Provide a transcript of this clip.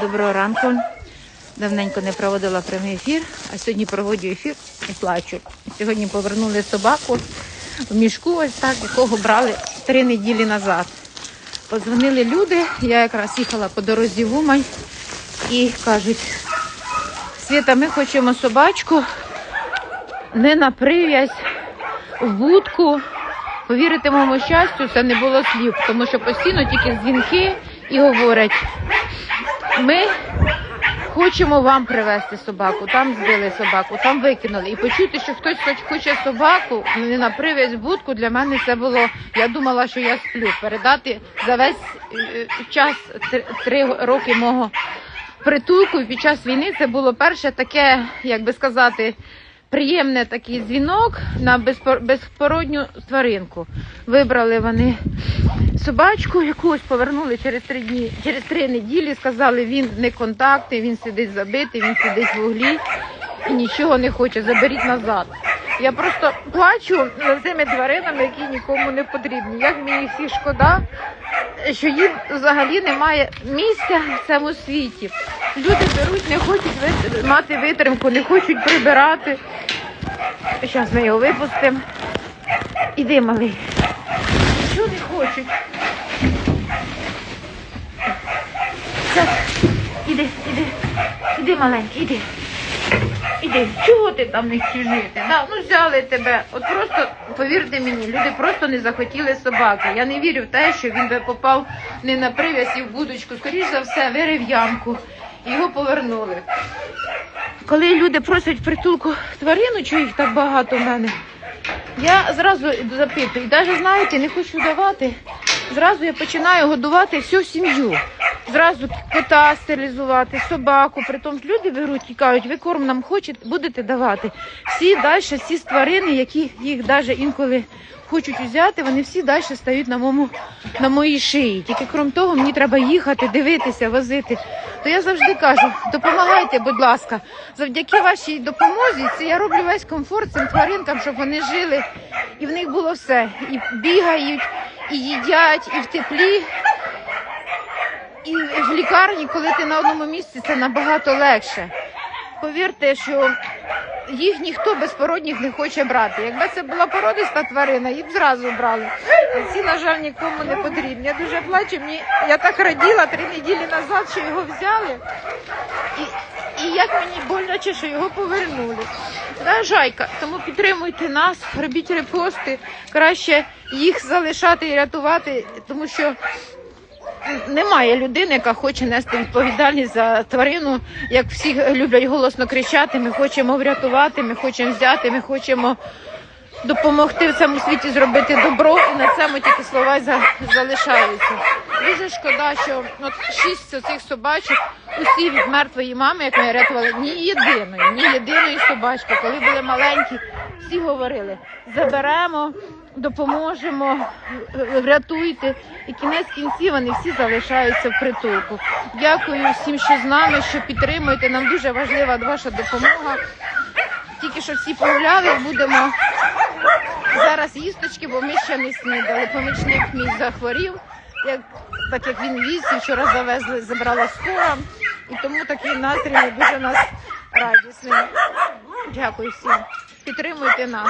Доброго ранку. Давненько не проводила прямий ефір, а сьогодні проводжу ефір і плачу. Сьогодні повернули собаку в мішку, ось так, якого брали три неділі назад. Подзвонили люди, я якраз їхала по дорозі в Умань і кажуть, Світа, ми хочемо собачку не на прив'язь, в будку. Повірити моєму щастю, це не було слів, тому що постійно тільки дзвінки і говорять, ми хочемо вам привезти собаку, там збили собаку, там викинули. І почути, що хтось хоч хоче собаку, не на прив'язь будку, для мене це було. Я думала, що я сплю. Передати за весь е, час три- роки мого притулку під час війни це було перше таке, як би сказати, приємне такий дзвінок на безпор- безпородню тваринку. Вибрали вони собачку, якусь повернули через три дні, через три неділі. Сказали, він не контактний, він сидить забитий, він сидить в углі і нічого не хоче. Заберіть назад. Я просто плачу за цими тваринами, які нікому не потрібні. Як мені всіх шкода, що їм взагалі немає місця в цьому світі. Люди беруть, не хочуть мати витримку, не хочуть прибирати. Зараз ми його випустимо. Іди, малий. Чого не хочуть? Зараз, іди, іди, іди, маленький, іди. Іди, чого ти там не хотів жити? Да, ну взяли тебе. От просто повірте мені, люди просто не захотіли собаки. Я не вірю в те, що він би попав не на прив'язь і в будочку. Скоріш за все, вирив ямку. Його повернули. Коли люди просять притулку тварину, чого їх так багато в мене, я зразу запитую, і навіть знаєте, не хочу давати. Зразу я починаю годувати всю сім'ю. Зразу кота стерилізувати, собаку. Притом люди беруть і кажуть, ви корм нам хочете, будете давати. Всі далі, всі тварини, які їх навіть інколи хочуть взяти, вони всі далі стають на, моєму, на моїй шиї. Тільки крім того, мені треба їхати, дивитися, возити. То я завжди кажу, допомагайте, будь ласка. Завдяки вашій допомозі, це я роблю весь комфорт цим тваринкам, щоб вони жили, і в них було все. І бігають, і їдять, і в теплі. І в лікарні, коли ти на одному місці, це набагато легше. Повірте, що їх ніхто безпородніх не хоче брати. Якби це була породиста тварина, їх зразу брали. А ці, на жаль, нікому не потрібні. Я дуже плачу. Мені я так раділа три неділі назад, що його взяли. І, і як мені боляче, що його повернули. Да, жайка, тому підтримуйте нас, робіть репости, краще їх залишати і рятувати, тому що немає людини, яка хоче нести відповідальність за тварину. Як всі люблять голосно кричати, ми хочемо врятувати, ми хочемо взяти, ми хочемо допомогти в цьому світі зробити добро, і на цьому тільки слова за- залишаються. Дуже шкода, що от шість цих собачок усі від мертвої мами, як ми рятували, ні єдиної, ні єдиної собачки, коли були маленькі, всі говорили: заберемо, допоможемо, врятуйте. І кінець кінців вони всі залишаються в притулку. Дякую всім, що з нами, що підтримуєте. Нам дуже важлива ваша допомога. Тільки що всі погуляли, будемо зараз їсточки, бо ми ще не снідали. Помічник мій захворів, як, так як він віз, і вчора завезли, забрала скора. І тому такий настрій дуже нас радісний. Дякую всім. Підтримуйте нас.